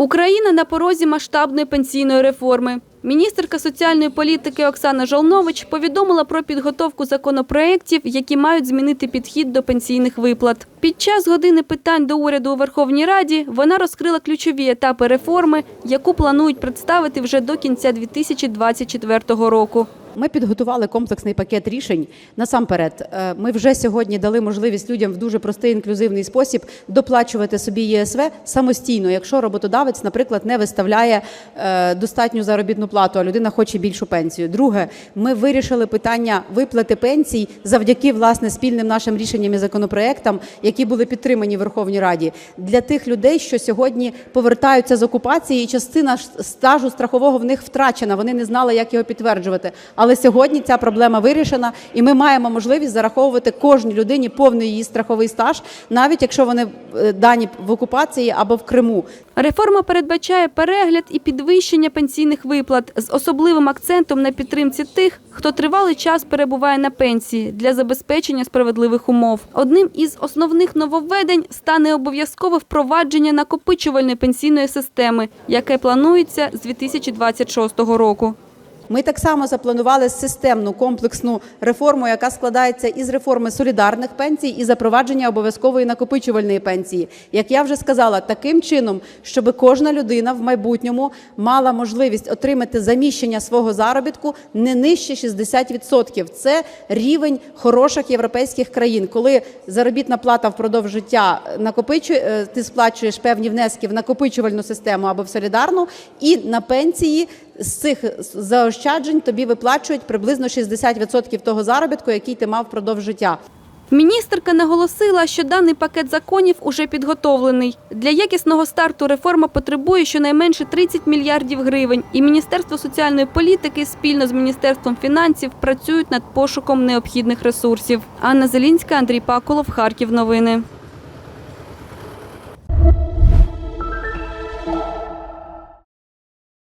Україна на порозі масштабної пенсійної реформи. Міністерка соціальної політики Оксана Жолнович повідомила про підготовку законопроєктів, які мають змінити підхід до пенсійних виплат. Під час години питань до уряду у Верховній Раді вона розкрила ключові етапи реформи, яку планують представити вже до кінця 2024 року. Ми підготували комплексний пакет рішень. Насамперед, е, ми вже сьогодні дали можливість людям в дуже простий інклюзивний спосіб доплачувати собі ЄСВ самостійно, якщо роботодавець, наприклад, не виставляє е, достатню заробітну плату, а людина хоче більшу пенсію. Друге, ми вирішили питання виплати пенсій завдяки власне спільним нашим рішенням і законопроектам, які були підтримані в Верховній Раді для тих людей, що сьогодні повертаються з окупації, і частина стажу страхового в них втрачена. Вони не знали, як його підтверджувати. Але сьогодні ця проблема вирішена, і ми маємо можливість зараховувати кожній людині повний її страховий стаж, навіть якщо вони е, дані в окупації або в Криму. Реформа передбачає перегляд і підвищення пенсійних виплат з особливим акцентом на підтримці тих, хто тривалий час перебуває на пенсії для забезпечення справедливих умов. Одним із основних нововведень стане обов'язкове впровадження накопичувальної пенсійної системи, яке планується з 2026 року. Ми так само запланували системну комплексну реформу, яка складається із реформи солідарних пенсій і запровадження обов'язкової накопичувальної пенсії. Як я вже сказала, таким чином, щоб кожна людина в майбутньому мала можливість отримати заміщення свого заробітку не нижче 60%. Це рівень хороших європейських країн, коли заробітна плата впродовж життя накопичує, е, ти сплачуєш певні внески в накопичувальну систему або в солідарну, і на пенсії з цих заощаджень тобі виплачують приблизно 60% того заробітку, який ти мав впродовж життя. Міністерка наголосила, що даний пакет законів уже підготовлений. Для якісного старту реформа потребує щонайменше 30 мільярдів гривень, і Міністерство соціальної політики спільно з Міністерством фінансів працюють над пошуком необхідних ресурсів. Анна Зелінська, Андрій Паколов, Харків. Новини.